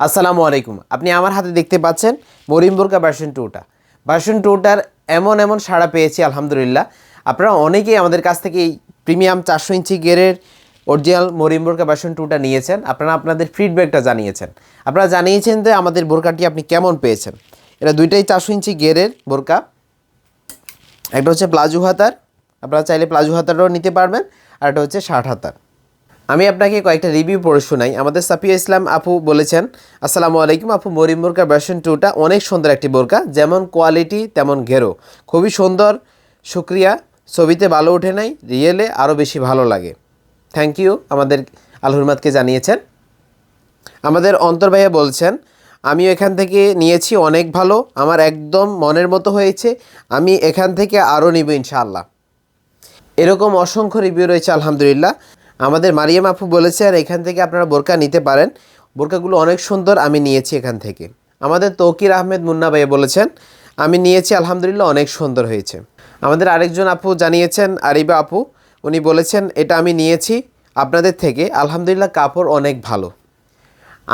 আসসালামু আলাইকুম। আপনি আমার হাতে দেখতে পাচ্ছেন মরিমবুরকা ভার্সন টুটা ভার্সন টুটার এমন এমন সাড়া পেয়েছি, আলহামদুলিল্লাহ। আপনারা অনেকেই আমাদের কাছ থেকে এই প্রিমিয়াম চারশো ইঞ্চি গেরের অরিজিনাল মরিমবুরকা ভার্সন টুটা নিয়েছেন। আপনারা আপনাদের ফিডব্যাকটা জানিয়েছেন। আপনারা জানিয়েছেন যে আমাদের বোরকাটি আপনি কেমন পেয়েছেন। এটা দুইটাই চারশো ইঞ্চি গেরের বোরকা। একটা হচ্ছে প্লাজু হাতার, আপনারা চাইলে প্লাজু হাতারও নিতে পারবেন। আর একটা হচ্ছে ষাট হাতার। আমি আপনাকে কয়েকটা রিভিউ পড়ে শোনাই। আমাদের সাফিয়া ইসলাম আপু বলেছেন, আসসালামু আলাইকুম আপু, মরিম বোরকা ভার্সন টুটা অনেক সুন্দর একটি বোরকা, যেমন কোয়ালিটি তেমন ঘেরো। খুবই সুন্দর, শুক্রিয়া, ছবিতে ভালো ওঠে নাই রিয়েলে আরও বেশি ভালো লাগে। থ্যাংক ইউ আমাদের আলহুরমাদকে জানিয়েছেন। আমাদের অন্তর ভাইয়া বলছেন আমি এখান থেকে নিয়েছি অনেক ভালো, আমার একদম মনের মতো হয়েছে, আমি এখান থেকে আরও নিব ইনশাআল্লাহ। এরকম অসংখ্য রিভিউ রয়েছে, আলহামদুলিল্লাহ। আমাদের মারিয়াম আপু বলেছে, আর এখান থেকে আপনারা বোরকা নিতে পারেন। বোরকাগুলো অনেক সুন্দর, আমি নিয়েছি এখান থেকে। আমাদের তৌকির আহমেদ মুন্না ভাইয়া বলেছেন, আমি নিয়েছি, আলহামদুলিল্লাহ, অনেক সুন্দর হয়েছে। আমাদের আরেকজন আপু জানিয়েছেন, আরিবা আপু, উনি বলেছেন, এটা আমি নিয়েছি আপনাদের থেকে, আলহামদুলিল্লাহ, কাপড় অনেক ভালো।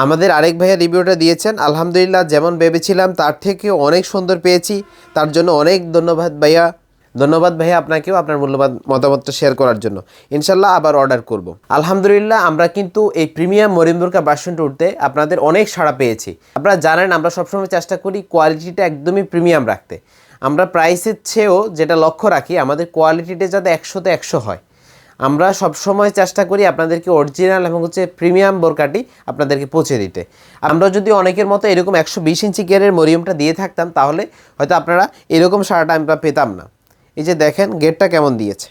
আমাদের আরেক ভাইয়া রিভিউটা দিয়েছেন, আলহামদুলিল্লাহ, যেমন ভেবেছিলাম, তার থেকেও অনেক সুন্দর পেয়েছি। তার জন্য অনেক ধন্যবাদ ভাইয়া। ধন্যবাদ ভাইয়া আপনাকেও আপনার মূল্যবান মতামতটা শেয়ার করার জন্য। ইনশাল্লাহ আবার অর্ডার করব। আলহামদুলিল্লাহ, আমরা কিন্তু এই প্রিমিয়াম মরিমবুরকা বাসন উঠতে আপনাদের অনেক সাড়া পেয়েছি। আপনারা জানেন, আমরা সবসময় চেষ্টা করি কোয়ালিটিটা একদমই প্রিমিয়াম রাখতে। আমরা প্রাইসের চেয়েও যেটা লক্ষ্য রাখি, আমাদের কোয়ালিটিটা যাতে একশোতে একশো হয়। আমরা সবসময় চেষ্টা করি আপনাদেরকে অরিজিনাল এবং হচ্ছে প্রিমিয়াম বোরকাটি আপনাদেরকে পৌঁছে দিতে। আমরা যদি অনেকের মতো এরকম একশো বিশ ইঞ্চি গিয়ারের মরিয়মটা দিয়ে থাকতাম, তাহলে হয়তো আপনারা এরকম সারাটা আমরা পেতাম না। এই যে দেখেন গেটটা কেমন দিয়েছে।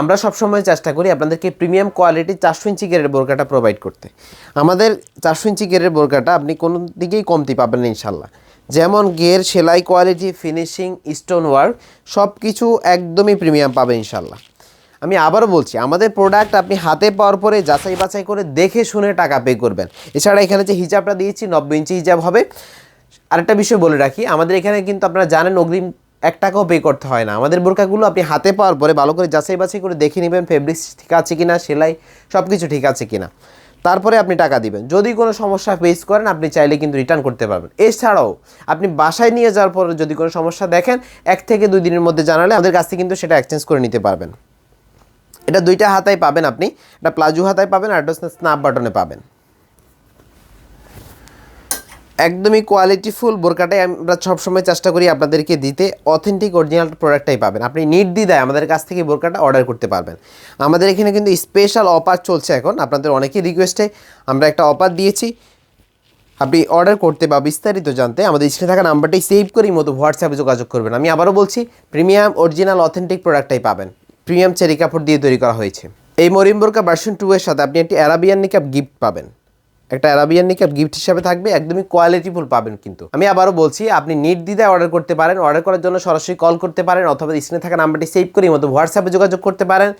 আমরা সবসময় চেষ্টা করি আপনাদেরকে প্রিমিয়াম কোয়ালিটি চারশো ইঞ্চি গেরের বোরকাটা প্রোভাইড করতে। আমাদের চারশো ইঞ্চি গেরের বোরকাটা আপনি কোনো দিকেই কমতি পাবেন না ইনশাল্লাহ যেমন গের, সেলাই কোয়ালিটি ফিনিশিং স্টোন ওয়ার্ক সব কিছু একদমই প্রিমিয়াম পাবেন ইনশাল্লাহ আমি আবারও বলছি, আমাদের প্রোডাক্ট আপনি হাতে পাওয়ার পরে যাচাই বাছাই করে দেখে শুনে টাকা পে করবেন। এছাড়া এখানে যে হিজাবটা দিয়েছি নব্বই ইঞ্চি হিজাব হবে। আরেকটা বিষয় বলে রাখি, আমাদের এখানে কিন্তু আপনারা জানেন অগ্রিম এক টাকাও পে করতে হয় না। আমাদের বোরকাগুলো আপনি হাতে পাওয়ার পরে ভালো করে যাচাই বাছাই করে দেখে নেবেন ফেব্রিক্স ঠিক আছে কি না সেলাই সব কিছু ঠিক আছে কি না তারপরে আপনি টাকা দিবেন। যদি কোনো সমস্যা ফেস করেন, আপনি চাইলে কিন্তু রিটার্ন করতে পারবেন। এছাড়াও, আপনি বাসায় নিয়ে যাওয়ার পরে যদি কোনো সমস্যা দেখেন, এক থেকে দুই দিনের মধ্যে জানালে আমাদের কাছ থেকে কিন্তু সেটা এক্সচেঞ্জ করে নিতে পারবেন। এটা দুইটা হাতায় পাবেন আপনি। এটা প্লাজু হাতায় পাবেন আর একটা স্ন্যাপ বাটনে পাবেন। একদমই কোয়ালিটিফুল বোরকাটাই আমরা সবসময় চেষ্টা করি আপনাদেরকে দিতে। অথেন্টিক অরিজিনাল প্রোডাক্টটাই পাবেন। আপনি নির্দ্বিধায় আমাদের কাছ থেকে বোরকাটা অর্ডার করতে পারবেন। আমাদের এখানে কিন্তু স্পেশাল অফার চলছে এখন। আপনাদের অনেকেই রিকোয়েস্টে আমরা একটা অফার দিয়েছি। আপনি অর্ডার করতে বা বিস্তারিত জানতে আমাদের স্ক্রিনে থাকা নাম্বারটাই সেভ করেই মতো হোয়াটসঅ্যাপে যোগাযোগ করবেন। আমি আবারও বলছি প্রিমিয়াম অরিজিনাল অথেন্টিক প্রোডাক্টটাই পাবেন। প্রিমিয়াম চেরি কাপড় দিয়ে তৈরি করা হয়েছে। এই মরিমবোরকা ভার্সন টু এর সাথে আপনি একটি অ্যারাবিয়ান নিকাপ গিফট পাবেন। একটা অ্যারাবিয়ান নিকাপ গিফট হিসাবে থাকবে, একদমই কোয়ালিটিফুল পাবেন কিন্তু। আমি আবারও বলছি, আপনি নির্দ্বিধায় অর্ডার করতে পারেন অর্ডার করার জন্য সরাসরি কল করতে পারেন, অথবা স্ক্রিনে থাকা নাম্বারটি সেভ করে মতো হোয়াটসঅ্যাপে যোগাযোগ করতে পারেন।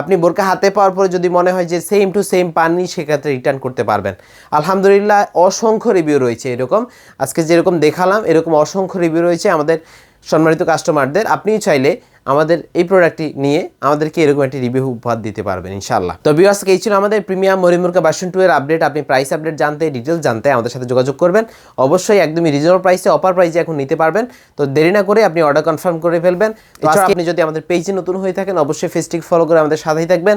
আপনি বোরকা হাতে পাওয়ার পরে যদি মনে হয় যে সেম টু সেম পাননি, সেক্ষেত্রে রিটার্ন করতে পারবেন। আলহামদুলিল্লাহ, অসংখ্য রিভিউ রয়েছে এরকম। আজকে যেরকম দেখালাম, এরকম অসংখ্য রিভিউ রয়েছে আমাদের সম্মানিত কাস্টমারদের আপনিও চাইলে আমাদের এই প্রোডাক্টটি নিয়ে আমাদেরকে এরকম একটি রিভিউ উপহার দিতে পারবেন ইনশাল্লাহ তো বিয়ার্স এই ছিল আমাদের প্রিমিয়াম মরিমুরকা বাসন টু এর আপডেট আপনি প্রাইস আপডেট জানতে ডিটেলস জানতে আমাদের সাথে যোগাযোগ করবেন। অবশ্যই একদমই রিজনেবল প্রাইসে অফার প্রাইসে এখন নিতে পারবেন। তো দেরি না করে আপনি অর্ডার কনফার্ম করে ফেলবেন। তো আজকে আপনি যদি আমাদের পেজে নতুন হয়ে থাকেন অবশ্যই ফেসটিক ফলো করে আমাদের সাথেই থাকবেন।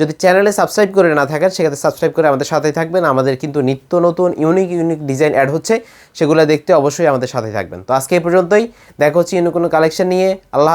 যদি চ্যানেলে সাবস্ক্রাইব করে না থাকেন সেক্ষেত্রে সাবস্ক্রাইব করে আমাদের সাথেই থাকবেন। আমাদের কিন্তু নিত্য নতুন ইউনিক ইউনিক ডিজাইন অ্যাড হচ্ছে সেগুলো দেখতে অবশ্যই আমাদের সাথে থাকবেন। তো আজকে এই পর্যন্তই। দেখা হচ্ছে অন্য কোনো কালেকশন নিয়ে। আল্লাহ